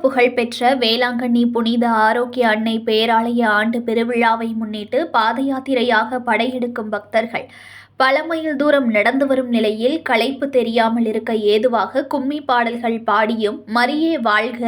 புகழ்பெற்ற வேளாங்கண்ணி புனித ஆரோக்கிய அன்னை பேராலய ஆண்டு பெருவிழாவை முன்னிட்டு பாத யாத்திரையாக படையெடுக்கும் பக்தர்கள். பல மைல் தூரம் நடந்து வரும் நிலையில் களைப்பு தெரியாமல் இருக்க ஏதுவாக கும்மி பாடல்கள் பாடியும் மரியே வாழ்க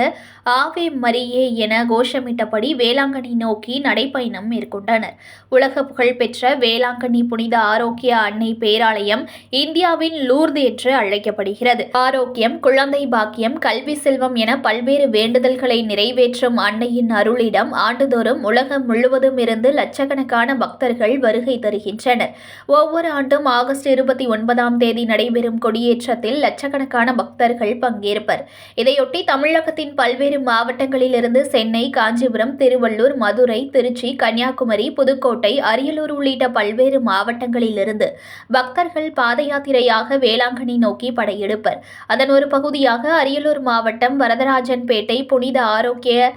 ஆவே மரியே என கோஷமிட்டபடி வேளாங்கண்ணி நோக்கி நடைப்பயணம் மேற்கொண்டனர். உலக புகழ்பெற்ற வேளாங்கண்ணி புனித ஆரோக்கிய அன்னை பேராலயம் இந்தியாவின் லூர்து என்று அழைக்கப்படுகிறது. ஆரோக்கியம் குழந்தை பாக்கியம் கல்வி செல்வம் என பல்வேறு வேண்டுதல்களை நிறைவேற்றும் அன்னையின் அருளிடம் ஆண்டுதோறும் உலகம் முழுவதும் இருந்து லட்சக்கணக்கான பக்தர்கள் வருகை தருகின்றனர். ஒவ்வொரு ஆண்டும் ஆகஸ்ட் இருபத்தி ஒன்பதாம் தேதி நடைபெறும் கொடியேற்றத்தில் லட்சக்கணக்கான பக்தர்கள் பங்கேற்பர். இதையொட்டி தமிழகத்தின் பல்வேறு மாவட்டங்களிலிருந்து சென்னை காஞ்சிபுரம் திருவள்ளூர் மதுரை திருச்சி கன்னியாகுமரி புதுக்கோட்டை அரியலூர் உள்ளிட்ட பல்வேறு மாவட்டங்களிலிருந்து பக்தர்கள் பாத யாத்திரையாக வேளாங்கண்ணி நோக்கி படையெடுப்பர். அதன் ஒரு பகுதியாக அரியலூர் மாவட்டம் வரதராஜன்பேட்டை புனித ஆரோக்கிய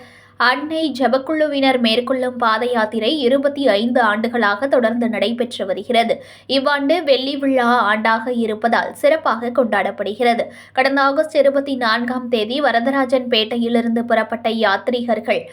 அன்னை ஜபக்குழுவினர் மேற்கொள்ளும் பாத யாத்திரை இருபத்தி ஐந்து ஆண்டுகளாக தொடர்ந்து நடைபெற்று வருகிறது. இவ்வாண்டு வெள்ளி விழா ஆண்டாக இருப்பதால் சிறப்பாக கொண்டாடப்படுகிறது. கடந்த ஆகஸ்ட் இருபத்தி நான்காம் தேதி வரதராஜன் பேட்டையிலிருந்து புறப்பட்ட யாத்ரீகர்கள்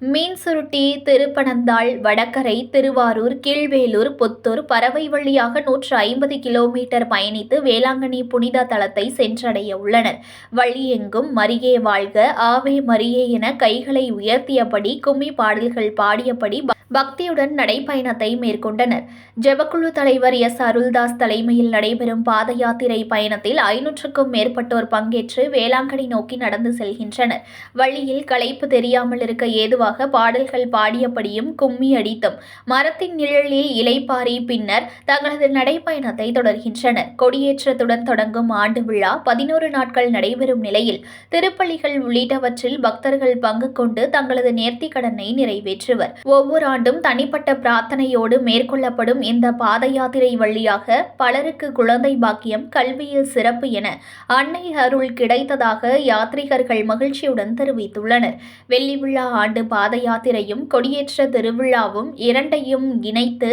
மீன் சுருட்டி திருப்பனந்தாள் வடகரை திருவாரூர் கீழ்வேலூர் புத்தூர் பறவை வழியாக நூற்று ஐம்பது கிலோமீட்டர் பயணித்து வேளாங்கண்ணி புனித தலத்தை சென்றடைய உள்ளனர். வழியெங்கும் மரியே வாழ்க ஆவே மரியே என கைகளை உயர்த்தியபடி கும்மி பாடல்கள் பாடியபடி பக்தியுடன் நடைப்பயணத்தை மேற்கொண்டனர். ஜெபக்குழு தலைவர் எஸ். அருள்தாஸ் தலைமையில் நடைபெறும் பாத யாத்திரை பயணத்தில் ஐநூற்றுக்கும் மேற்பட்டோர் பங்கேற்று வேளாங்கண்ணி நோக்கி நடந்து செல்கின்றனர். வழியில் களைப்பு தெரியாமல் இருக்க ஏதுவாக பாடல்கள் பாடியபடியும் கும்மி அடித்தும் மரத்தின் நிழலில் இலைப்பாரி பின்னர் தங்களது நடைப்பயணத்தை தொடர்கின்றனர். கொடியேற்றத்துடன் தொடங்கும் ஆண்டு விழா பதினோரு நாட்கள் நடைபெறும் நிலையில் திருப்பள்ளிகள் உள்ளிட்டவற்றில் பக்தர்கள் பங்கு கொண்டு தங்களது நேர்த்திக் கடனை நிறைவேற்றுவர். ஒவ்வொரு ஆண்டும் தனிப்பட்ட பிரார்த்தனையோடு மேற்கொள்ளப்படும் இந்த பாத யாத்திரை வழியாக பலருக்கு குழந்தை பாக்கியம் கல்வியில் சிறப்பு என அன்னை அருள் கிடைத்ததாக யாத்ரீகர்கள் மகிழ்ச்சியுடன் தெரிவித்துள்ளனர். வெள்ளி விழா ஆண்டு பாத யாத்திரையும் கொடியேற்ற திருவிழாவும் இரண்டையும் இணைத்து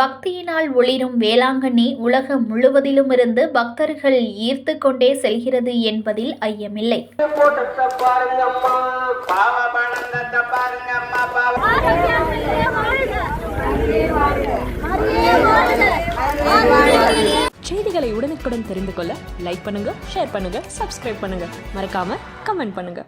பக்தியினால் ஒளிரும் வேளாங்கண்ணி உலகம் முழுவதிலும் இருந்து பக்தர்கள் ஈர்த்து கொண்டே செல்கிறது என்பதில் ஐயமில்லை. செய்திகளை உடனுக்குடன் தெரிந்து கொள்ள லைக் பண்ணுங்க ஷேர் பண்ணுங்க சப்ஸ்கிரைப் பண்ணுங்க. மறக்காம கமெண்ட் பண்ணுங்க.